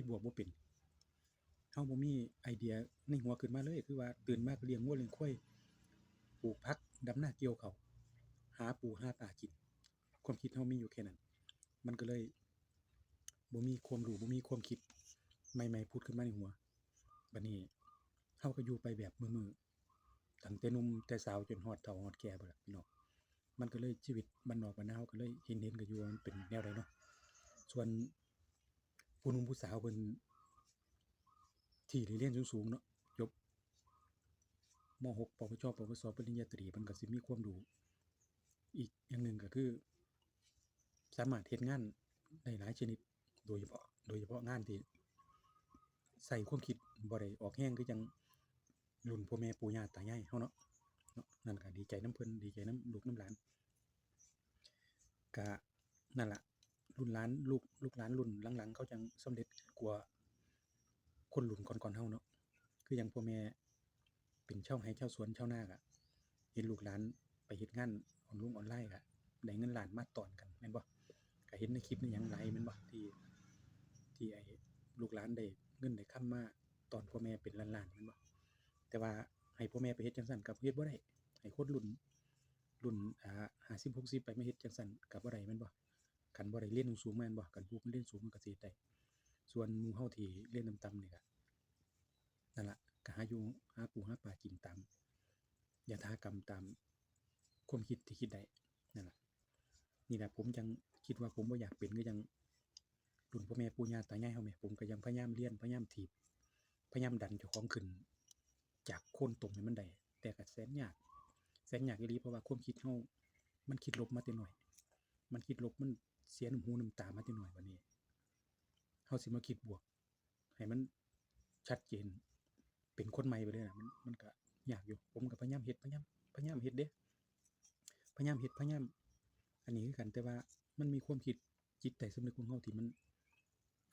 คิดบวกบ่เป็นเฮาบ่มีไอเดียในหัวขึ้นมาเลย คือว่าตื่นมากเลี้ยงวัวเลี้ยงควายปลูกผักดำนาเกี่ยวเขาหาปูหาปลากิน ความคิดเฮามีอยู่แค่นั้น มันก็เลยบ่มีความรู้บ่มีความคิดใหม่ๆผุดขึ้นมาในหัวบัดนี้เฮาก็อยู่ไปแบบมือๆตั้งแต่นุ่มแต่สาวจนฮอดเฒ่าฮอดแก่พุ่ล่ะพี่น้องมันก็เลยชีวิตบ้านนอกบ้านนาเฮาก็เลยเห็นๆกันอยู่มันเป็นแนวใดเนาะส่วน ผู้นุ่มผู้สาวเพิ่นที่เรียนสูงๆเนาะจบม .6 ปวชปวสปริญญาตรีเพิ่นก็สิมีความรู้อีกอย่างหนึ่งก็คือ สามารถเฮ็ดงานได้หลายชนิดโดยเฉพาะโดยเฉพาะงานที่ใส่ความคิดบ่ได้ออกแรงคือจังรุ่นพ่อแม่ปู่ย่าตายายเฮาเนาะนั่นก็ดีใจน้ำเพิ่นดีใจน้ำลูกนำหลานก็นั่นล่ะ รุ่นหลานลูกลูกหลานรุ่นหลังๆเขาจังสำเร็จกว่าคนรุ่นก่อนๆเฮาเนาะคือหยังพ่อแม่เป็นเช่าวไร่ชาสวนเช่าวนาก็เห็นลูกหลานไปเฮ็ดงานออนลุงออนไลน์ก็ได้เงินล้านมาตอนกันแม่นบ่ก็เห็นในคลิปในหยังหลายแม่นบ่ที่ที่ไอ้ลูกหลานได้เงินได้คำมาตอนพ่อแม่เป็นล้านๆแม่นบ่แต่ว่าให้พ่อแม่ไปเฮ็ดจังซั่นก็เฮ็ดบ่ได้ให้คนรุ่นรุ่นอ่า50 60ไปไมาเฮ็ดจังซั่นก็บ่ได้แม่นบ่ คันบ่ได้เรียนสูงแม่นบ่คันผู้เพิ่นเรียนสูงมันก็สิเฮ็ดได้ส่วนหมู่เฮาที่เรียนต่ำๆนี่ก็นั่นละก็หาอยู่หาปูหาปลากินตามอยถาทากรรมตามความคิดที่คิดได้นั่นละนี่แหละผมจังคิดว่าผมบ่อยากเป็นคือจังรุ่นพ่อแม่ปู่ย่าตายายเฮาแหมผมก็ยังพยายามเรียนพยายามถีบพยายามดันเจ้าของขึ้น จากโคนตรงให้มันได้แต่ก็แสนยากแสนยากอีหลีเพราะว่าความคิดเฮามันคิดลบมาแต่น้อย มันคิดลบมัน เสียน้ำหูน้ำตามาแต่น้อยบัดนี้เฮาสิมาคิดบวก ให้มันชัดเจน เป็นคนใหม่ไปเลยนะมันมันก็ยากอยู่ผมก็พยายามเฮ็ดพยายามพยายามเฮ็ดเดะพยายามเฮ็ดพยายามอันนี้คือกันแต่ว่ามันมีความคิดจิตใต้สำนึกของเฮาที่มัน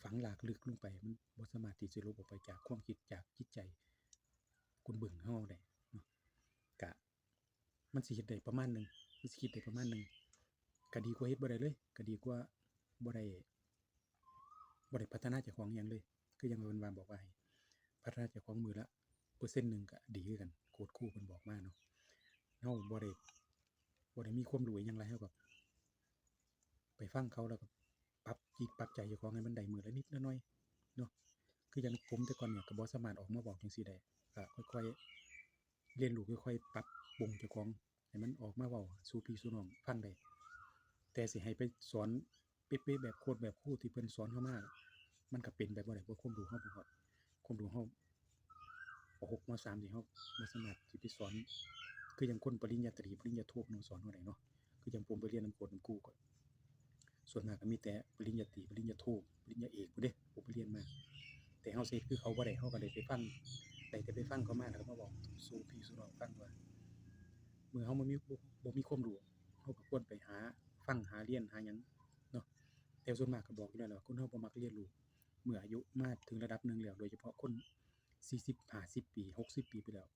ฝังหลากลึกลงไป มันบ่สมารถที่สิลบออกไปจากความคิดจากจิตใจ คุณบึงเฮาได้เนาะก็มันสิเฮ็ดได้ประมาณหนึ่งมันสิคิดได้ประมาณหนึ่ง ก็ดีกว่าเฮ็ดบ่ได้เลยก็ดีกว่าบ่ได้บ่ได้พัฒนาเจ้าของหยังเลย คือยังว่าเพิ่นว่าบอกว่าให้พัฒนาเจ้าของมือละเปอร์เซ็นต์หนึ่งก็ดีคือกันโค้ชครูเพิ่นบอกมาเนาะเฮาบ่ได้บ่ได้มีความรู้อิหยังหลายเฮาก็ไปฟังเขาแล้วก็ปรับจิตปรับใจเจ้าของให้มันได้มือละนิดละหน่อยเนาะคือจังผมแต่ก่อนเนี่ยก็บ่สามารถออกมาบอกจังซี่ได้ก็ค่อยๆเรียนรู้ค่อยๆปรับปรุงเจ้าของให้มันออกมาเว้าสู่พี่สู่น้องฟังได้ แต่สิให้ไปสอนเป๊ะๆแบบโคตรแบบครูที่เพิ่นสอนเข้ามามันก็เป็นไปบ่ได้เพราะความรู้เฮาบ่ฮอดความรู้เฮาป .6 ม .3 ที่เฮาบ่สามารถสิไปสอน คือจังคนปริญญาตรีปริญญาโทเพิ่นสอนเฮาได้เนาะคือจังผมไปเรียนนำโค้ชนำครูก็ส่วนมากก็มีแต่ปริญญาตรีปริญญาโทปริญญาเอกพู้นเด้ผมไปเรียนมา แต่เฮาสิเฮ็ดคือเขาบ่ได้เฮาก็ได้ไปฟังได้แต่ไปฟังเขามาแล้วก็มาบอกสู่พี่สู่น้องฟังว่าเมื่อเฮาบ่มีบ่บ่มีความรู้เฮาก็ควรไปหา ฟังหาเรียนหาหยังเนาะแต่ส่วนมากก็บอกอยู่แล้วแหละว่าคนเราบ่มักเรียนรู้เมื่ออายุมาถึงระดับหนึ่งแล้วโดยเฉพาะคน40 50ปี 60 ปีไปแล้ว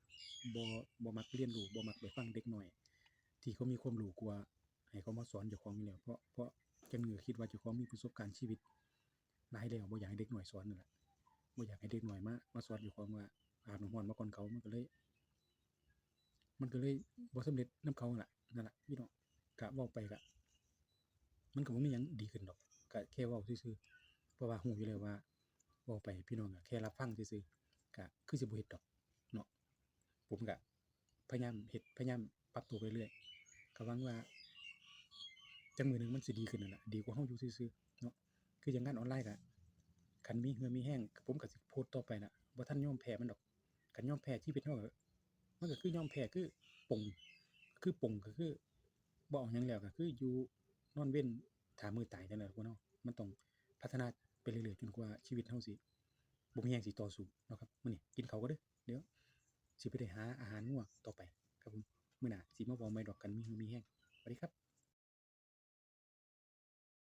บ่บ่มักเรียนรู้บ่มักไปฟังเด็กน้อย ที่เขามีความรู้กว่าให้เขามาสอนเจ้าของอยู่แล้วเพราะเพราะจังหนึ่งก็คิดว่าเจ้าของมีประสบการณ์ชีวิตหลายแล้วบ่อยากให้เด็กหน้อยสอนนั่นแหละบ่อยากให้เด็กหน้อยมามาสอนเจ้าของว่าอาบน้ำร้อนมาก่อนเขามันก็เลย มันก็เลยบ่สำเร็จนำเขานั่นล่ะนั่นล่ะพี่น้องก็เว้าไปก็ มันก็บ่มีหยังดีขึ้นดอกก็แค่เว้าซื่อๆเพราะว่ารู้อยู่แล้วว่าเว้าไปพี่น้องก็แค่รับฟังซื่อๆก็คือสิบ่เฮ็ดดอกเนาะผมก็พยายามเฮ็ดพยายามปรับตัวไปเรื่อยก็หวังว่าจักมื้อหนึ่งมันสิดีขึ้นนั่นล่ะดีกว่าเฮาอยู่ซื่อๆเนาะคือจังงานออนไลน์ก็คันมีเหือมีแรงผมก็สิโพสต์ต่อไปน่ะบ่ทันยอมแพ้มันดอกคันยอมแพ้ชีวิตเฮาก็มันก็คือยอมแพ้คือปงคือปงก็คือบ่เอาหยังแล้วก็คืออยู่ นอนเว้นถามมือตายนั่นแหละพวกเนามันต้องพัฒนาไปเรื่อยๆจนกว่าชีวิตเราสิบ่มีแรงสิต่อสู้เนาะครับมื้อนี้กินเขาวก่อนเด้อเดี๋ยวสิไปได้หาอาหารงัวต่อไปครับผมมื้อหน้าสิมาเว้าใหม่ดอกกันมีหือมีแรงสวัสดีครับ